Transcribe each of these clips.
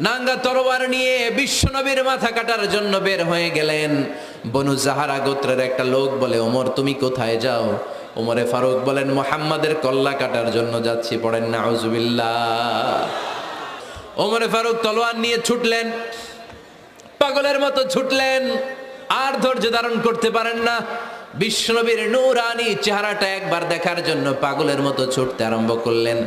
নাঙ্গা তরোয়ার নিয়ে বিশ্বনবীর মাথা কাটার জন্য বের হয়ে গেলেন। বনু জাহারা গোত্রের একটা লোক বলে, ওমর, তুমি কোথায় যাও? ওমরে ফারুক বলেন, মোহাম্মদের কল্লা কাটার জন্য যাচ্ছি, পড়েন নাউজুবিল্লাহ। ওমরে ফারুক তলোয়ার নিয়ে ছুটলেন, পাগলের মতো ছুটলেন, আর ধৈর্য ধারণ করতে পারেন না। বিশ্বনবীর নূরানি চেহারাটা একবার দেখার জন্য পাগলের মতো ছুটতে আরম্ভ করলেন।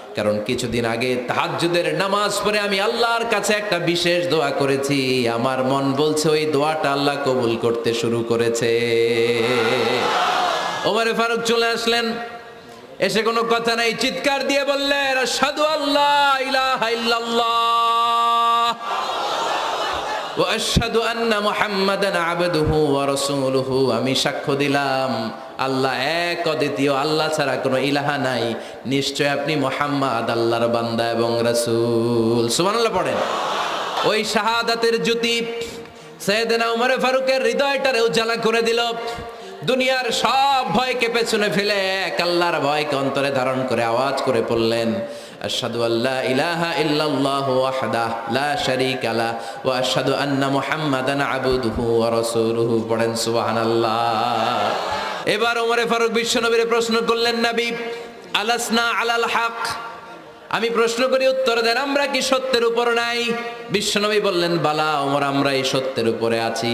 কারণ কিছুদিন আগে তাহাজুদের নামাজ পড়ে আমি আল্লাহর কাছে একটা বিশেষ দোয়া করেছি। আমার মন বলছে ওই দোয়াটা আল্লাহ কবুল করতে শুরু করেছে। ওমারে ফারুক চলে আসলেন। এসে কোনো কথা নাই, চিৎকার দিয়ে বললেন সাধু আল্লাহ ইলাহা ইল্লাল্লাহ। واشهد ان محمدا عبده ورسوله আমি সাক্ষ্য দিলাম আল্লাহ এক অদ্বিতীয় আল্লাহ ছাড়া কোনো ইলাহা নাই নিশ্চয় আপনি মোহাম্মদ আল্লাহর বান্দা এবং রাসূল সুবহানাল্লাহ পড়েন ওই শাহাদাতের জ্যোতি সৈয়দনা উমর ফারুকের হৃদয়টারে উজ্জ্বলা করে দিল দুনিয়ার সব ভয়কে পেছনে ফেলে এক আল্লাহর ভয়কে অন্তরে ধারণ করে আওয়াজ করে পড়লেন আশহাদু আল্লা ইলাহা ইল্লাল্লাহ ওয়াহদাহ লা শারীকা লা, ওয়া আশহাদু আন্না মুহাম্মাদান আবদুহু ওয়া রাসূলুহু। পড়েন সুবহানাল্লাহ। এবার ওমরে ফারুক বিশ্বনবীরে প্রশ্ন করলেন, নবী, আলাসনা আলাল হক? আমি প্রশ্ন করি, উত্তর দেন, আমরা কি সত্যের উপর নাই? বিশ্বনবী বললেন, বালা, ওমর, আমরা এই সত্যের উপরে আছি।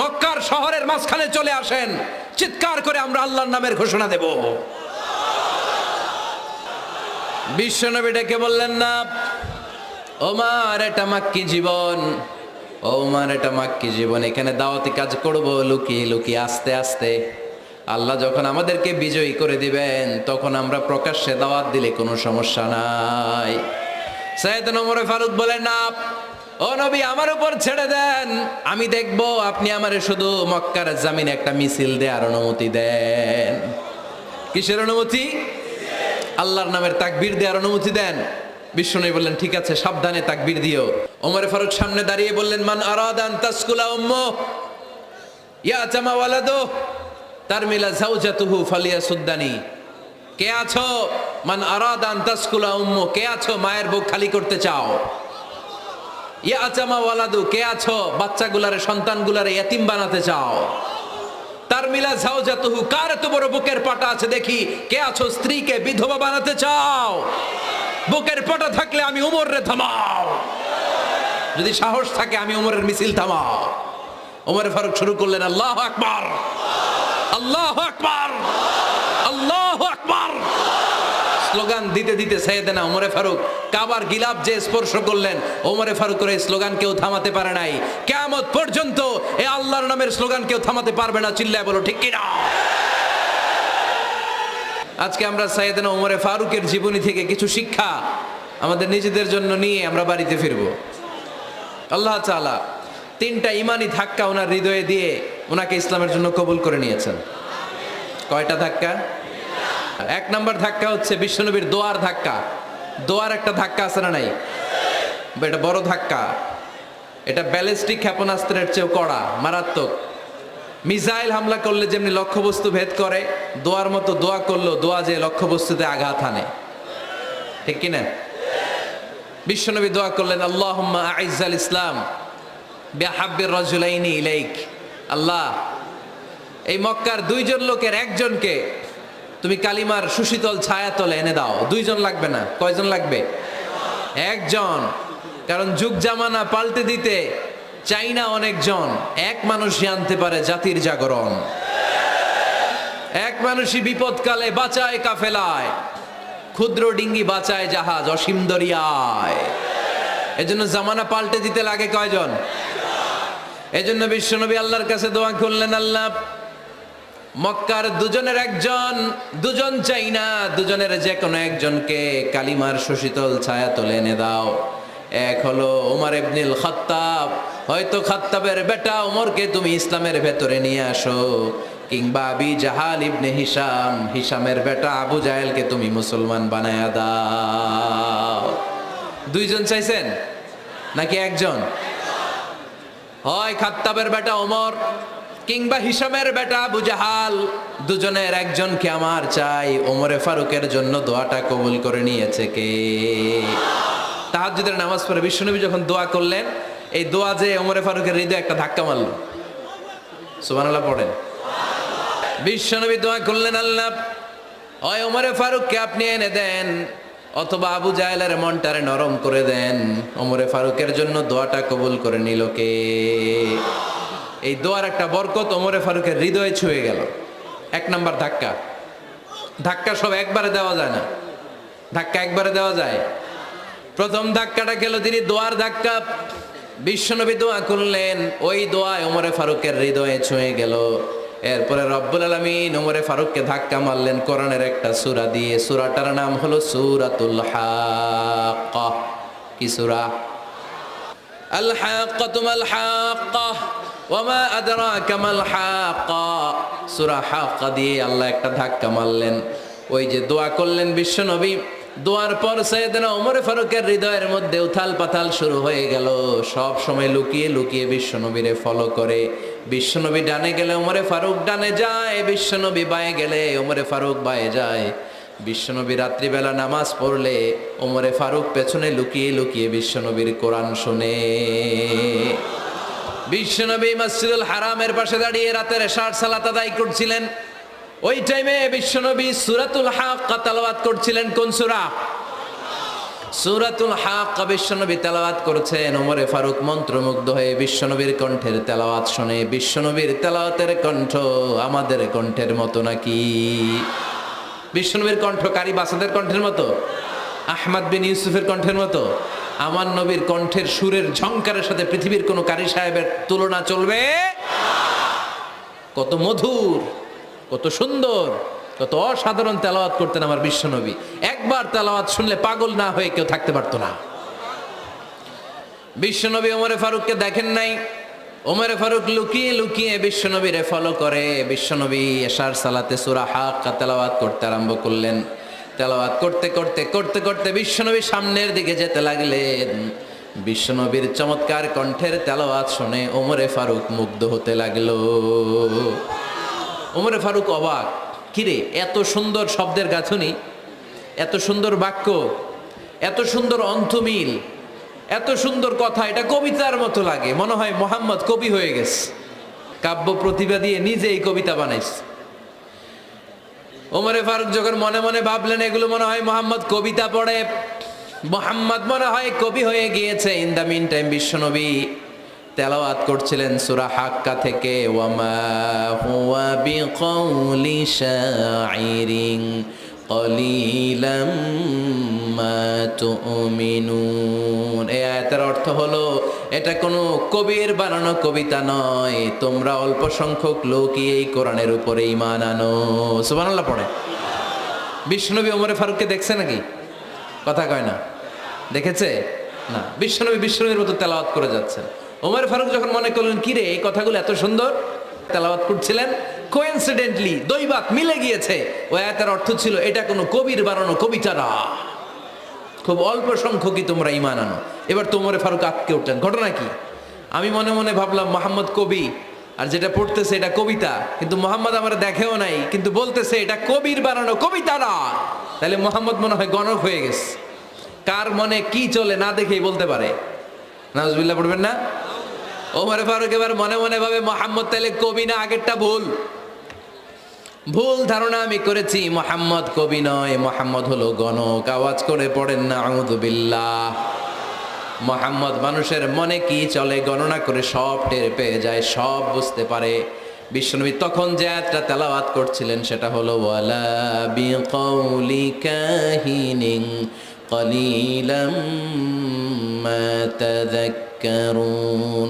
মক্কার শহরের মাঝখানে চলে আসেন। চিৎকার করে আমরা আল্লাহর নামের ঘোষণা দেব। বিশ্বনবী ডেকে বললেন, না, ওমার এটা মাক্কি জীবন। ওমার এটা মাক্কি জীবন। এখানে দাওয়াতি কাজ করব লুকিয়ে লুকিয়ে, আস্তে আস্তে। আল্লাহ যখন আমাদেরকে বিজয়ী করে দিবেন, তখন আমরা প্রকাশ্যে দাওয়াত দিলে কোনো সমস্যা নাই। সৈয়দ নমরে ফারুক বলেন, না ও নবী, আমার উপর ছেড়ে দেন। আমি দেখব আপনি আমারে শুধু মক্কার জামিনে একটা মিছিল দেওয়ার অনুমতি দেন। কিসের অনুমতি? আল্লাহর নামের তাকবীর দেওয়ার অনুমতি দেন। বিষ্ণু বললেন, ঠিক আছে, সাবধানে তাকবীর দিও। ওমরে ফারুক সামনে দাঁড়িয়ে বললেন, মান আরাদান তাসকুলা উম্ম ইয়া জামা ওয়ালাদো, তার মিলা ফালিয়া সুদ্দানি কে আছো? মান আরাদান তাসকুলা উম্ম কে আছো? মায়ের বুক খালি করতে চাও। ইয়া ওয়ালাদু, কে আছো? বাচ্চাগুলারে, সন্তানগুলারে বানাতে চাও? তার মিলা কার বুকের আছে দেখি? কে আছো? স্ত্রীকে, বিধবা বানাতে চাও? বুকের পাটা থাকলে আমি উমরে থামাও। যদি সাহস থাকে, আমি উমরের মিছিল থামাও। ওমর ফারুক শুরু করলেন, আল্লাহ আকবার। আল্লাহ আকবার। আল্লাহ আকবার। স্লোগান দিতে দিতে সৈয়দেনা ওমরে ফারুক, কাবার গিলাপ যে স্পর্শ করলেন, ওমরে ফারুকের এই স্লোগান কেউ থামাতে পারে নাই। কেয়ামত পর্যন্ত এ আল্লাহর নামের স্লোগান কেউ থামাতে পারবে না, চিল্লায় বলো, ঠিক কিনা? আজকে আমরা সাইয়েদনা ওমরে ফারুকের জীবনী থেকে কিছু শিক্ষা আমাদের নিজেদের জন্য নিয়ে আমরা বাড়িতে ফিরবো। আল্লাহ তাআলা তিনটা ইমানি ধাক্কা ওনার হৃদয়ে দিয়ে ওনাকে ইসলামের জন্য কবুল করে নিয়েছেন। কয়টা ধাক্কা? এক নম্বর ধাক্কা হচ্ছে বিশ্বনবীর দোয়ার ধাক্কা। দোয়ার একটা ধাক্কা আছে না নাই? এটা বড় ধাক্কা। এটা ব্যালিস্টিক ক্ষেপণাস্ত্রের চেয়েও কড়া, মারাত্মক। মিসাইল হামলা করলে যেমনি লক্ষ্যবস্তু ভেদ করে, দোয়ার মতো দোয়া করল দোয়া যে লক্ষ্যবস্তুতে আঘাত হানে। ঠিক কিনা বিশ্বনবী দোয়া করলেন আল্লাহ আইজাল ইসলাম বেহাব্বির রজুলাইনি ইলাইক। আল্লাহ, এই মক্কার দুইজন লোকের একজনকে তুমি কালিমার সুশীতল ছায়াতলে এনে দাও। দুইজন লাগবে না? কয়জন লাগবে? একজন। কারণ যুগ জামানা পাল্টে দিতে চাইনা অনেকজন। এক মানুষই আনতে পারে জাতির জাগরণ। এক মানুষই বিপদকালে বাঁচায় কাফেলায়। ক্ষুদ্র ডিঙ্গি বাঁচায় জাহাজ অসীম দরিয়ায়। এজন্য জামানা পাল্টে দিতে লাগে কয়জন? এজন্য বিশ্বনবী আল্লাহর কাছে দোয়া করলেন, আল্লাহ মক্কার দুজনের একজন, দুজন চাই না, দুজনের যে কোনো একজনকে কালিমার সুশীতল ছায়া তোলে এনে দাও। এক হলো ওমর ইবনিল খাত্তাব, হয়তো খাত্তাবের বেটা ওমরকে তুমি ইসলামের ভেতরে নিয়ে আসো, কিংবা আবি জাহাল ইবনে হিসাম হিসামের বেটা আবু জাহেলকে তুমি মুসলমান বানায়া দাও। দুইজন চাইছেন? নাকি একজন? হয় খাত্তাবের বেটা ওমর কিংবা হিসামের বেটা আবু জাহাল দুজনের একজনকে আমার চাই। ওমরে ফারুকের জন্য দোয়াটা কবুল করে নিয়েছে কে? তাহাজুদের নামাজ পড়ে বিশ্বনবী যখন দোয়া করলেন, এই দোয়া যে ওমরে ফারুকের হৃদয়ে একটা ধাক্কা মারল। সুবহানাল্লাহ, পড়েন। বিশ্বনবী দোয়া করলেন, আল্লাহ ওই ওমরে ফারুককে আপনি এনে দেন, অথবা আবু জাহেলের মনটারে নরম করে দেন। ওমরে ফারুকের জন্য দোয়াটা কবুল করে নিল কে? এই দোয়ার একটা বরকত ওমরে ফারুকের হৃদয়ে ছুঁয়ে গেল। এক নাম্বার ধাক্কা। ধাক্কা সব একবারে দেওয়া যায় না। ধাক্কা একবারে দেওয়া যায়। প্রথম ধাক্কাটা গেল তিনি দোয়ার ধাক্কা। বিশ্বনবী দোয়া করলেন, ওই দোয়ায় ওমরে ফারুকের হৃদয়ে ছুঁয়ে গেল। এরপরে রব্বুল আলমিন ওমরে ফারুককে ধাক্কা মারলেন কোরআনের একটা সূরা দিয়ে। সূরাটার নাম হলো সূরাতুল হাক্কা। কি সুরা? আল হাক্কা ওয়ামা আদরাকা মাল হাক্কা। সূরা হাক্কা দিয়ে আল্লাহ একটা ধাক্কা মারলেন। ওই যে দোয়া করলেন বিশ্বনবী। দোয়ার পর ফারুকের হৃদয়ের মধ্যে শুরু হয়ে গেল। সব সময় লুকিয়ে লুকিয়ে বিশ্বনবীরে ফলো করে। বিশ্বনবী ডানে গেলে ওমরে ফারুক ডানে যায়। বিশ্বনবী বায়ে গেলে ওমরে ফারুক বায়ে যায়। বিশ্বনবী রাত্রিবেলা নামাজ পড়লে ওমরে ফারুক পেছনে লুকিয়ে লুকিয়ে বিশ্বনবীর কোরআন শুনে। বিশ্বনবী মসজিদুল হারামের পাশে দাঁড়িয়ে রাতের ষাট সালাত আদায় করছিলেন। ওই টাইমে বিশ্বনবী সুরাতুল হাক তালাওয়াত করছিলেন। কোন সুরা? সুরাতুল হাক বিশ্বনবী তেলাওয়াত করছেন। ওমরে ফারুক মন্ত্রমুগ্ধ হয়ে বিশ্বনবীর কণ্ঠের তেলাওয়াত শুনে, বিশ্বনবীর তেলাওয়াতের কণ্ঠ আমাদের কণ্ঠের মতো নাকি? বিশ্বনবীর কণ্ঠ কারি বাসাদের কণ্ঠের মতো? আহমদ বিন ইউসুফের কণ্ঠের মতো? আমার নবীর কণ্ঠের সুরের ঝংকারের সাথে পৃথিবীর কোনো কারি সাহেবের তুলনা চলবে? কত মধুর, কত সুন্দর, কত অসাধারণ তেলাওয়াত করতেন আমার বিশ্বনবী একবার তেলাওয়াত শুনলে পাগল না হয়ে কেউ থাকতে পারতো না। বিশ্বনবী ওমরে ফারুককে দেখেন নাই? ওমরে ফারুক লুকিয়ে লুকিয়ে বিশ্বনবীরে ফলো করে। বিশ্বনবী এশার সালাতে সুরা হাক্কা তেলাওয়াত করতে আরম্ভ করলেন। তেলাওয়াত করতে করতে করতে করতে বিশ্বনবী সামনের দিকে যেতে লাগলেন। বিশ্বনবীর চমৎকার কণ্ঠের তেলাওয়াত শুনে ওমরে ফারুক মুগ্ধ হতে লাগল। ওমরে ফারুক অবাক, কিরে, এত সুন্দর শব্দের গাঁথনি, এত সুন্দর বাক্য, এত সুন্দর অন্তমিল এত সুন্দর কথা, এটা কবিতার মতো লাগে, মনে হয় মোহাম্মদ কবি হয়ে গেছে। কাব্য প্রতিভা দিয়ে নিজে এই কবিতা বানাইছে। ওমরে ফারুক যখন মনে মনে ভাবলেন, এগুলো মনে হয় মোহাম্মদ কবিতা পড়ে। মোহাম্মদ মনে হয় কবি হয়ে গিয়েছে। ইন দ্য মিন টাইম বিশ্বনবী তেলাওয়াত করছিলেন সুরা হাক্কা থেকে। ওয়ামা হুয়া বিকৌলি শাইরিন কলিলাম মা তুমিনুন। এই আয়াতের অর্থ হলো এটা কোনো কবির বানানো কবিতা নয়। তোমরা অল্প সংখ্যক লোকই এই কোরআনের উপরে ইমান আনো। সুবহানাল্লাহ পড়ে। বিষ্ণুনবী ওমরে ফারুককে দেখছে নাকি? কথা কয় না। দেখেছে? না, বিশ্বনবী বিশ্বনবীর মতো তেলাওয়াত করে যাচ্ছেন। ওমর ফারুক যখন মনে করলেন কিরে এই কথাগুলো এত সুন্দর? তেলাওয়াত করছিলেন। কোইন্সিডেন্টলি দৈবাত মিলে গিয়েছে। ও এতের অর্থ ছিল, এটা কোনো কবির বানানো কবিতা না। খুব অল্প সংখ্যকই তোমরা ইমান আনো। এবার তোমরে ফারুক আটকে উঠলেন। ঘটনা কি? আমি মনে মনে ভাবলাম, মোহাম্মদ কবি, আর যেটা পড়তেছে এটা কবিতা। কিন্তু মোহাম্মদ আমার দেখেও নাই, কিন্তু বলতেছে, এটা কবির বানানো কবিতা না। তাহলে মোহাম্মদ মনে হয় গণক হয়ে গেছে। কার মনে কি চলে না দেখেই বলতে পারে। নাজবিল্লা পড়বেন না? ওমর ফারুক এবার মনে মনে ভাবে, মোহাম্মদ, তাহলে কবি না আগেরটা ভুল? ভুল ধারণা আমি করেছি মোহাম্মদ কবি নয় মোহাম্মদ হলো গণক আওয়াজ করে পড়েন না আউদুবিল্লাহ মোহাম্মদ মানুষের মনে কি চলে গণনা করে সব টের পেয়ে যায় সব বুঝতে পারে বিশ্বনবী তখন যে আয়াতটা তেলাওয়াত করছিলেন সেটা হলো ওয়ালা বিকৌলি কাহিনিন قليلا ما تذكرون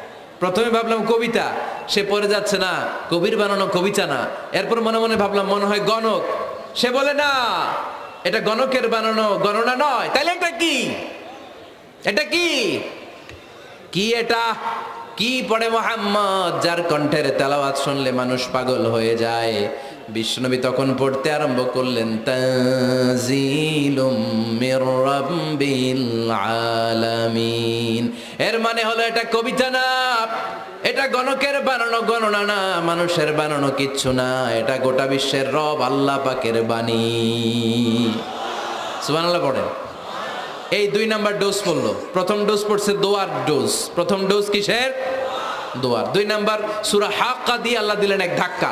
প্রথমে ভাবলাম কবিতা, সে পরে যাচ্ছে না, কবির বানানো কবিতা না। এরপর মনে মনে ভাবলাম, মনে হয় গণক। সে বলে, না, এটা গণকের বানানো গণনা নয়। তাহলে এটা কি? এটা কি? কি এটা? কি পড়ে মোহাম্মদ, যার কণ্ঠের তেলাওয়াত শুনলে মানুষ পাগল হয়ে যায়। বিষ্ণবী তখন পড়তে আরম্ভ করলেন আলামিন। এর মানে হলো এটা কবিতা না, এটা গণকের বানানো গণনা না, মানুষের বানানো কিচ্ছু না, এটা গোটা বিশ্বের রব আল্লাহ পাকের বাণী। সুবহানাল্লাহ পড়েন। এই দুই নাম্বার ডোজ পড়ল, প্রথম ডোজ পড়ছে দোয়ার ডোজ, প্রথম ডোজ কিসের? দোয়ার। দুই নাম্বার সুরা হাক্কা দিয়ে আল্লাহ দিলেন এক ধাক্কা।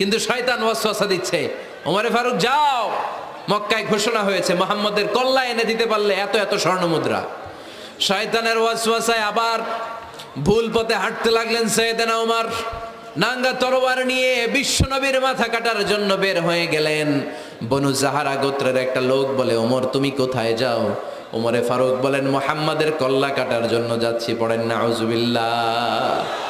কিন্তু শয়তান ওয়াসওয়াসা দিচ্ছে। ওমরে ফারুক, যাও। মক্কায় ঘোষণা হয়েছে, মোহাম্মদের কল্লা এনে দিতে পারলে এত এত স্বর্ণ মুদ্রা। শয়তানের ওয়াসওয়াসায় আবার ভুল পথে হাঁটতে লাগলেন সৈয়দানা ওমর নাঙ্গা তরোয়ার নিয়ে বিশ্বনবীর মাথা কাটার জন্য বের হয়ে গেলেন। বনু জাহারা গোত্রের একটা লোক বলে, ওমর, তুমি কোথায় যাও? ওমরে ফারুক বলেন, মোহাম্মদের কল্লা কাটার জন্য যাচ্ছি, পড়েন, নাউজুবিল্লাহ।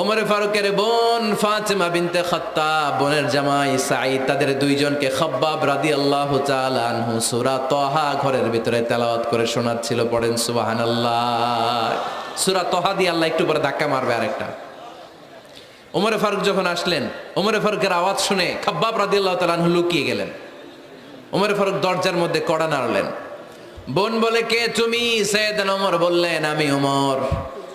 ওমরে ফারুকের বোন ফাতেমা বিনতে খাত্তা বোনের জামাই সাঈদ, তাদের দুইজনকে খব্বাব রাদি আল্লাহ আনহু সুরা তহা ঘরের ভিতরে তেলাওয়াত করে শোনাচ্ছিল, পড়েন সুবহানাল্লাহ। সুরা তহা দিয়ে আল্লাহ একটু পরে ধাক্কা মারবে আরেকটা। ওমরে ফারুক যখন আসলেন, ওমরে ফারুকের আওয়াজ শুনে খাব্বাব রাদি আল্লাহ তালানহু লুকিয়ে গেলেন। ওমরে ফারুক দরজার মধ্যে কড়া নাড়লেন। বোন বলে, কে তুমি? সৈয়দ ওমর বললেন, আমি ওমর।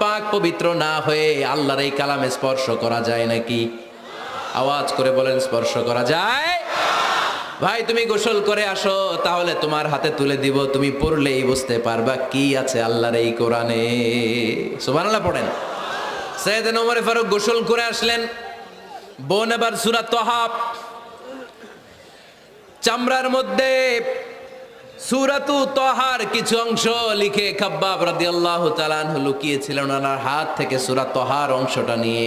পাক পবিত্র না হয়ে আল্লাহর এই স্পর্শ করা যায় নাকি? আওয়াজ করে বলেন, স্পর্শ করা যায়। ভাই, তুমি গোসল করে আসো, তাহলে তোমার হাতে তুলে দিব, তুমি পড়লেই বুঝতে পারবা কি আছে আল্লাহর এই কোরআনে। সুবহানাল্লাহ পড়েন। সৈয়দ ওমর ফারুক গোসল করে আসলেন। বোন এবার সুরা তহাব চামড়ার মধ্যে সুরাতু তহার কিছু অংশ লিখে খাব্বাব রাদিয়াল্লাহু তাআলা আনহু লুকিয়েছিলেন ওনার হাত থেকে সুরা তহার অংশটা নিয়ে।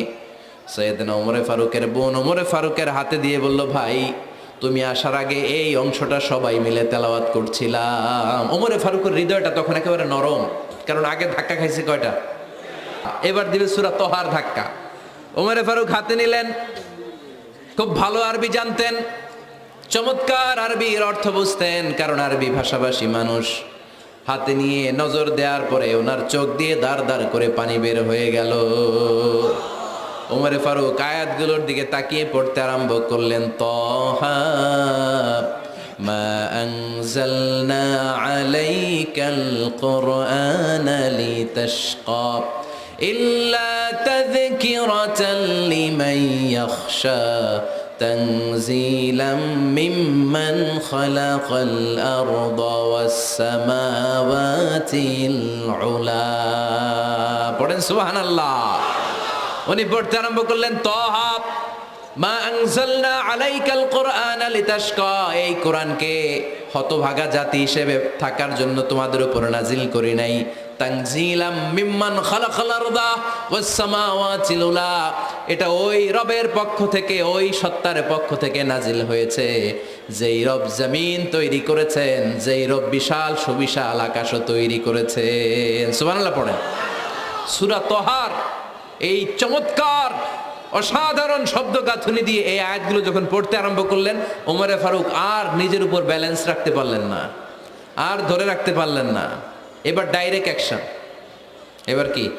সৈয়দনা ওমরে ফারুকের বোন ওমরে ফারুকের হাতে দিয়ে বলল, ভাই, তুমি আসার আগে এই অংশটা সবাই মিলে তেলাওয়াত করছিলাম। ওমরে ফারুকের হৃদয়টা তখন একেবারে নরম, কারণ আগে ধাক্কা খাইছে কয়টা? এবার দিবে সুরা তোহার ধাক্কা। ওমরে ফারুক হাতে নিলেন, খুব ভালো আরবি জানতেন। চমৎকার আরবির অর্থ বুঝতেন, কারণ আরবি ভাষাভাষী মানুষ। হাতে নিয়ে নজর দেওয়ার পরে ওনার চোখ দিয়ে দাঁড় দাঁড় করে পানি বের হয়ে গেল। ওমরে ফারুক আয়াতগুলোর দিকে তাকিয়ে পড়তে আরম্ভ করলেন, তহা, মা আনজালনা আলাইকাল কুরআনা লিতাশকা ইল্লা তাযকিরাতাল লিমান ইয়াখশা। تنزيلا ممن خلق الأرض والسماوات العلا পড়েন সুবহান আল্লাহ উনি পড়তে আরম্ভ করলেন তহা মা আনজালনা আলাইকাল কোরআন লিতাশকা এই কোরআনকে হতভাগা জাতি হিসেবে থাকার জন্য তোমাদের উপর নাজিল করি নাই তানজিলাম মিম্মান খালাকাল আরদা ওয়াস সামাওয়াতি উলা এটা ওই রবের পক্ষ থেকে, ওই সত্তার পক্ষ থেকে নাজিল হয়েছে। যেই রব জমিন তৈরি করেছেন, যেই রব বিশাল সুবিশাল আকাশও তৈরি করেছেন। সুবহানাল্লাহ পড়েন। সূরা তহার, এই চমৎকার, অসাধারণ শব্দ গাঁথুনি দিয়ে এই আয়াতগুলো যখন পড়তে আরম্ভ করলেন ওমরে ফারুক আর নিজের উপর ব্যালেন্স রাখতে পারলেন না। আর ধরে রাখতে পারলেন না। এবার ডাইরেক্ট অ্যাকশন এবার কি?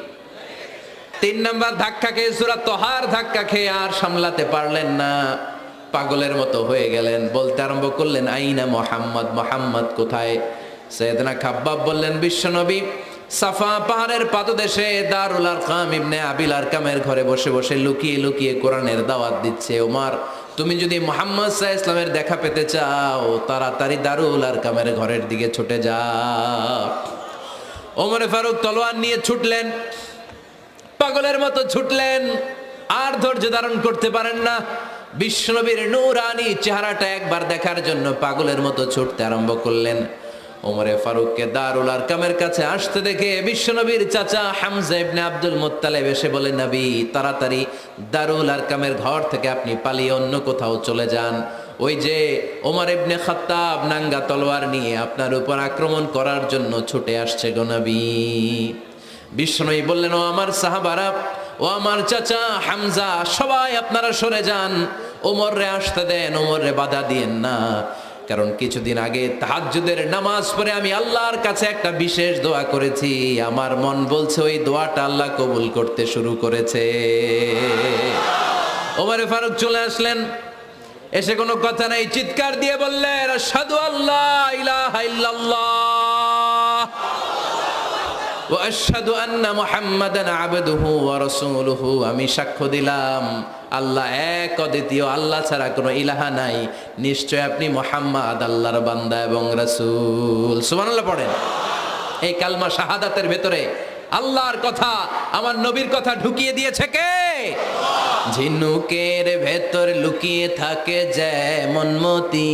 তিন নাম্বার ধাক্কা খেয়ে, সুরা তোহার ধাক্কা খেয়ে আর সামলাতে পারলেন না। পাগলের মতো হয়ে গেলেন। বলতে আরম্ভ করলেন, আইনা মোহাম্মদ মোহাম্মদ কোথায়? সৈয়দনা খাব্বাব বললেন, বিশ্বনবী সাফা পাহাড়ের পাদদেশে দারুল আরকাম ইবনে আবিল আরকামের ঘরে বসে বসে লুকিয়ে লুকিয়ে কোরআনের দাওয়াত দিচ্ছে। ওমার, তুমি যদি মোহাম্মদ সাহা ইসলামের দেখা পেতে চাও, তাড়াতাড়ি দারুল আরকামের ঘরের দিকে ছুটে যাও। ওমরে ফারুক তলোয়ার নিয়ে ছুটলেন। পাগলের মতো ছুটলেন। আর ধৈর্য ধারণ করতে পারেন না। বিশ্বনবীর নূরানি চেহারাটা একবার দেখার জন্য পাগলের মতো ছুটতে আরম্ভ করলেন। ওমরে ফারুককে দারুল আরকামের কাছে আসতে দেখে বিশ্বনবীর চাচা হামজা আব্দুল মুত্তালেব এসে বলে, নবী, তাড়াতাড়ি দারুল আরকামের ঘর থেকে আপনি পালিয়ে অন্য কোথাও চলে যান। ওই যে ওমর ইবনে খাত্তাব নাঙ্গা তলোয়ার নিয়ে আপনার উপর আক্রমণ করার জন্য ছুটে আসছে গো নবী। বিষ্ণুই বললেন, ও আমার সাহাবারা, ও আমার চাচা হামজা, সবাই আপনারা সরে যান। ওমর রে আসতে দেন ওমর রে বাধা দিয়েন না। কারণ কিছুদিন আগে তাহাজ্জুদের নামাজ পড়ে আমি আল্লাহর কাছে একটা বিশেষ দোয়া করেছি। আমার মন বলছে, ওই দোয়াটা আল্লাহ কবুল করতে শুরু করেছে। ওমরে ফারুক চলে আসলেন। এসে কোনো কথা নাই, চিৎকার দিয়ে বললেন সাধু আল্লাহ আমি সাক্ষ্য দিলাম, আল্লাহ এক অদ্বিতীয়, আল্লাহ ছাড়া কোনো ইলাহা নাই। নিশ্চয় আপনি মোহাম্মদ, আল্লাহর বান্দা এবং সুমান আল্লাহ পড়েন। এই কালমা শাহাদাতের ভেতরে আল্লাহর কথা, আমার নবীর কথা ঢুকিয়ে দিয়েছে কে? ঝিনুকের ভেতর লুকিয়ে থাকে যেমন মতি।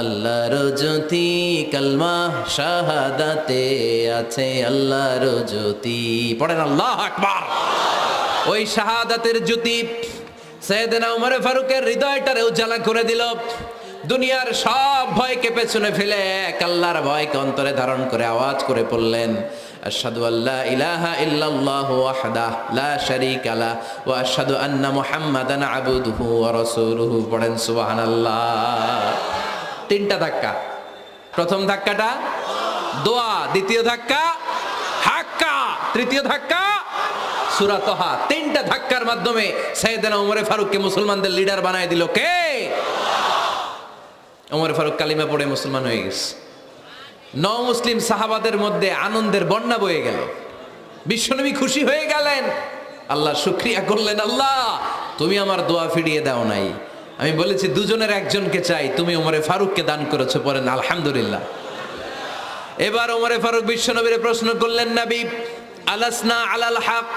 আল্লাহর জ্যোতি, কালমা শাহাদাতে আছে আল্লাহর জ্যোতি। পড়েন আল্লাহ আকবার। ওই শাহাদাতের জ্যোতি সৈয়দনা উমর ফারুকের হৃদয়টারে উজ্জ্বলা করে দিল। দুনিয়ার সব ভয়কে পেছনে ফেলে এক আল্লাহর ভয়কে অন্তরে ধারণ করে আওয়াজ করে পড়লেন আশহাদু আল্লা ইলাহা ইল্লাল্লাহু ওয়াহদাহ, লা শারীকা লা, ওয়া আশহাদু আন্না মুহাম্মাদান আবদুহু ওয়া রাসূলুহু। পড়েন সুবহানাল্লাহ। তিনটা ধাক্কা। প্রথম ধাক্কাটা, দোয়া। দ্বিতীয় ধাক্কা, হাক্কা। তৃতীয় ধাক্কা, সুরা তোহা। তিনটা ধাক্কার মাধ্যমে সৈয়দনা ওমরে ফারুককে মুসলমানদের লিডার বানায় দিল কে? ওমর ফারুক কালিমা পড়ে মুসলমান হয়ে গেছে। ন মুসলিম সাহাবাদের মধ্যে আনন্দের বন্যা বয়ে গেল। বিশ্বনবী খুশি হয়ে গেলেন। আল্লাহ শুক্রিয়া করলেন, আল্লাহ, তুমি আমার দোয়া ফিরিয়ে দাও নাই। আমি বলেছি, দুজনের একজনকে চাই। তুমি ওমরে ফারুককে দান করেছ পরেন আলহামদুলিল্লাহ। এবার ওমরে ফারুক বিশ্বনবীরে প্রশ্ন করলেন, নাবি, আলাসনা আলাল হক?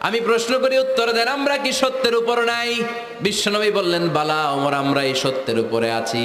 আমি প্রশ্ন করি, উত্তর দেন, আমরা কি সত্যের উপর নাই? বিশ্বনবী বললেন, বালা, ওমর, আমরা এই সত্যের উপরে আছি।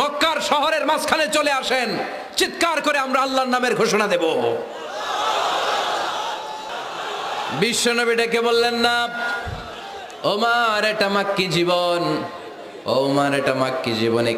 মক্কার শহরের মাঝখানে চলে আসেন। চিৎকার করে আমরা আল্লাহর নামের ঘোষণা দেব। বিশ্বনবী ডেকে বললেন, না, ওমার এটা মাক্কি জীবন, ওমার এটা মাক্কি জীবনে